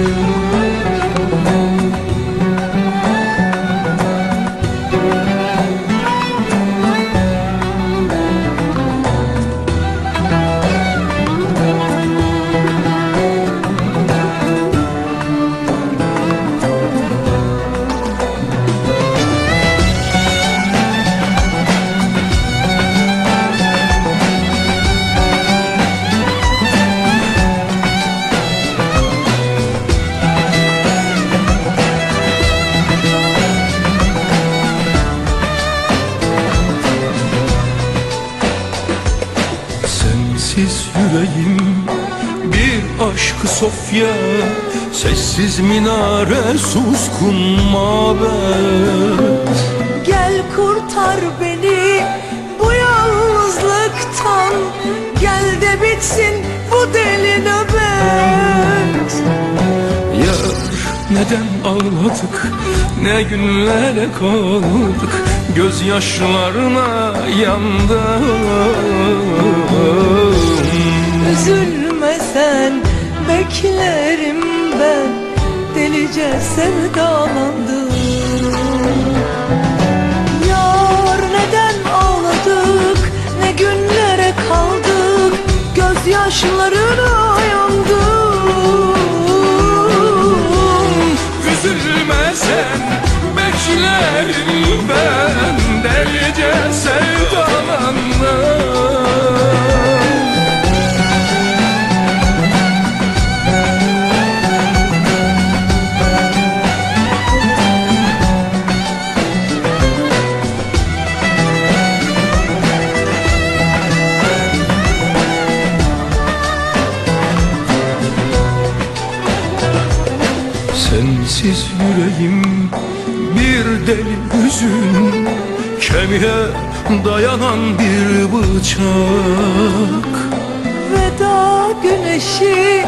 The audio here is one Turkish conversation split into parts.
you. Yüreğim Bir aşkı Sofya Sessiz minare suskun mabet. Gel kurtar beni bu yalnızlıktan Gel de bitsin bu deli nöbet. Yar neden ağladık Ne günlere kaldık Gözyaşlarına yandım. Üzülme sen beklerim ben. Delice sevdalandım. Yar neden ağladık? Ne günlere kaldık? Gözyaşlarına yandım. Üzülme sen Beklerim ben Delice sevdalandım Sensiz yüreğim bir deli hüzün Kemiğe dayanan bir bıçak. Veda güneşi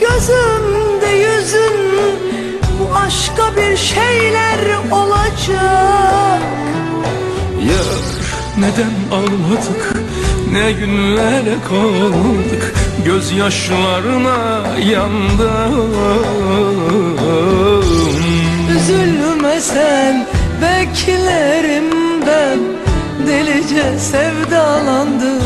gözümde yüzün Bu aşka bir şeyler olacak. Yar neden ağladık ne günlere kaldık? Gözyaşlarına yandım. Üzülme sen beklerim Delice sevdalandım.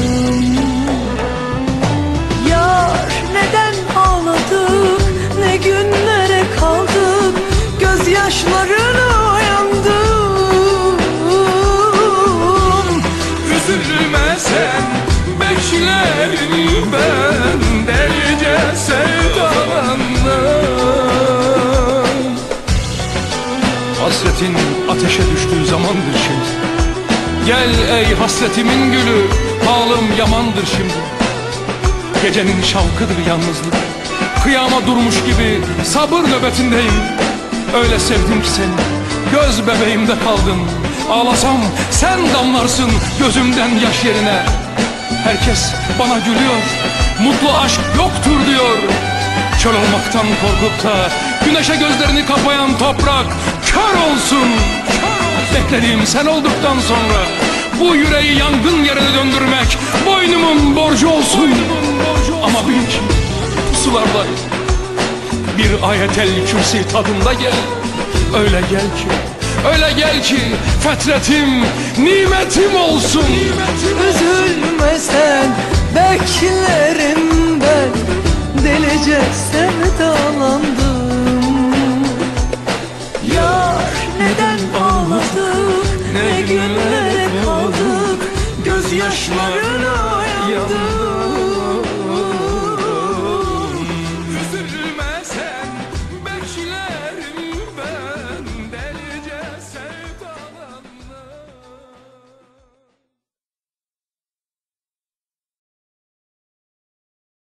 Yar neden ağladık ne günlere kaldık Gözyaşlarına yandım Üzülme sen beklerim ben Delice sevdalandım. Hasretin ateşe düştüğü zamandır şimdi Gel ey hasretimin gülü Halim yamandır şimdi. Gecenin şavkıdır yalnızlık. Kıyama durmuş gibi sabır nöbetindeyim. Öyle sevdim ki seni Göz bebeğimde kaldın Ağlasam sen damlarsın gözümden yaş yerine. Herkes bana gülüyor Mutlu aşk yoktur diyor. Kör olmaktan korkup da Güneşe gözlerini kapayan toprak Kör olsun Beklediğim sen olduktan sonra Bu yüreği yangın yerine döndürmek Boynumun borcu olsun. Ama bil ki pusulardayız Bir ayetel kürsi tadında gel. Öyle gel ki Öyle gel ki fetretim Nimetim olsun. Üzülme sen beklerim ben. Delice sevdalandım Saçlarına yandım.